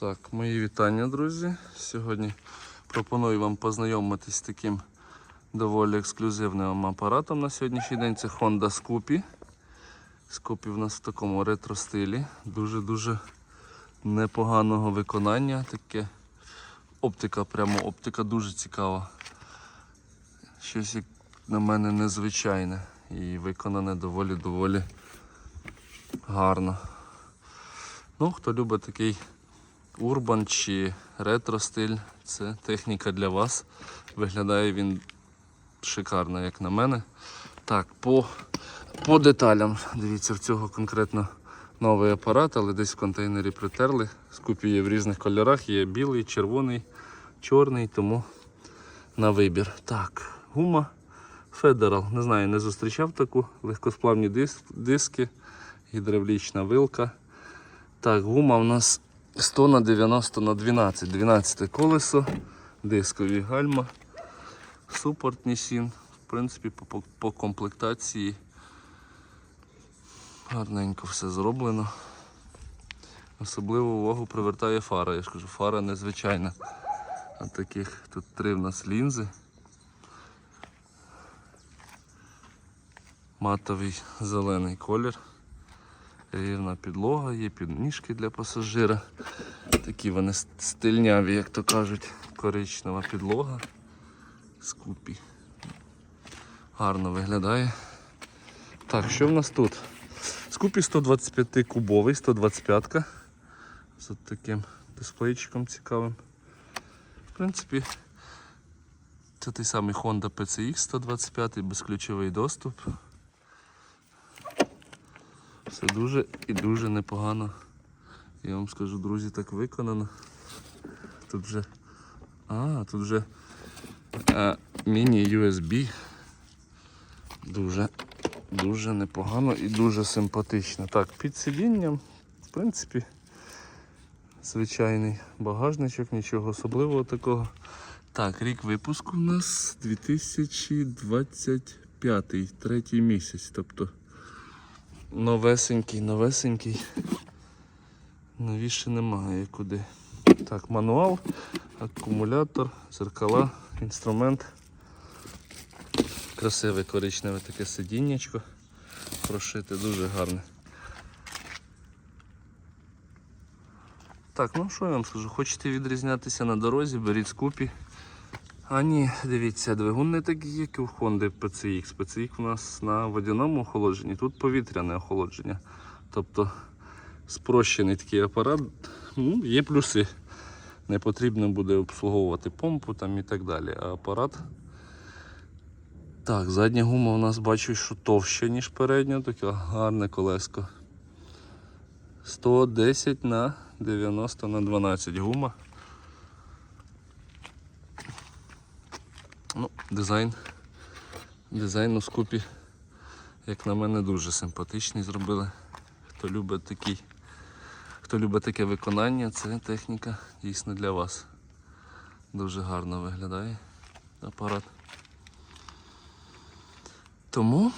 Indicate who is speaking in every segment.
Speaker 1: Так, мої вітання, друзі. Сьогодні пропоную вам познайомитись з таким доволі ексклюзивним апаратом на сьогоднішній день. Це Honda Scoopy. Scoopy в нас в такому ретро-стилі. Дуже-дуже непоганого виконання. Таке оптика, прямо оптика дуже цікава. Щось як на мене незвичайне і виконане доволі-доволі гарно. Ну, хто любить такий урбан чи ретро стиль, це техніка для вас. Виглядає він шикарно, як на мене. Так, по, по деталям. Дивіться, в цього конкретно новий апарат, але десь в контейнері притерли. Скупі є в різних кольорах, є білий, червоний, чорний, тому на вибір. Так, гума Federal. Не знаю, не зустрічав таку. Легкосплавні дис- диски, гідравлічна вилка. Так, гума у нас 100 на 90 на 12. 12 колесо, дискові гальма, супортні сін. В принципі, по, по, по комплектації гарненько все зроблено. Особливу увагу привертає фара. Я ж кажу, фара незвичайна. А таких тут три в нас лінзи. Матовий зелений колір. Рівна підлога, є підніжки для пасажира. Такі вони стильняві, як то кажуть, коричнева підлога. Скупі. Гарно виглядає. Так, що в нас тут? Скупі 125 кубовий, 125-ка. з от таким дисплейчиком цікавим. В принципі, це той самий Honda PCX 125, безключовий доступ. Все дуже і дуже непогано. Я вам скажу, друзі, так виконано. Тут вже. А, тут вже е, міні-USB. Дуже, дуже непогано і дуже симпатично. Так, під сидінням, в принципі, звичайний багажничок, нічого особливого такого. Так, рік випуску у нас 2025, третій місяць. Тобто новесенький, новесенький. Новіше немає куди. Так, мануал, акумулятор, зеркала, інструмент. Красиве коричневе таке сидіннячко. Прошите дуже гарне. Так, ну що я вам скажу, хочете відрізнятися на дорозі, беріть скупі. А ні, дивіться, двигун не такий, як і у Honda PCX. PCX у нас на водяному охолодженні, тут повітряне охолодження. Тобто спрощений такий апарат, ну, є плюси. Не потрібно буде обслуговувати помпу там і так далі. А апарат. Так, задня гума у нас бачу, що товща, ніж передня, таке гарне колеско. 110 на 90 на 12 гума. Ну, дизайн. Дизайн у скупі, як на мене, дуже симпатичний зробили. Хто любить такий, хто любить таке виконання, це техніка дійсно для вас. Дуже гарно виглядає апарат. Тому,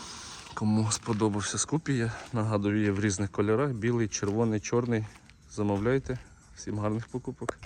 Speaker 1: кому сподобався скупі, я нагадую, є в різних кольорах: білий, червоний, чорний. Замовляйте. Всім гарних покупок.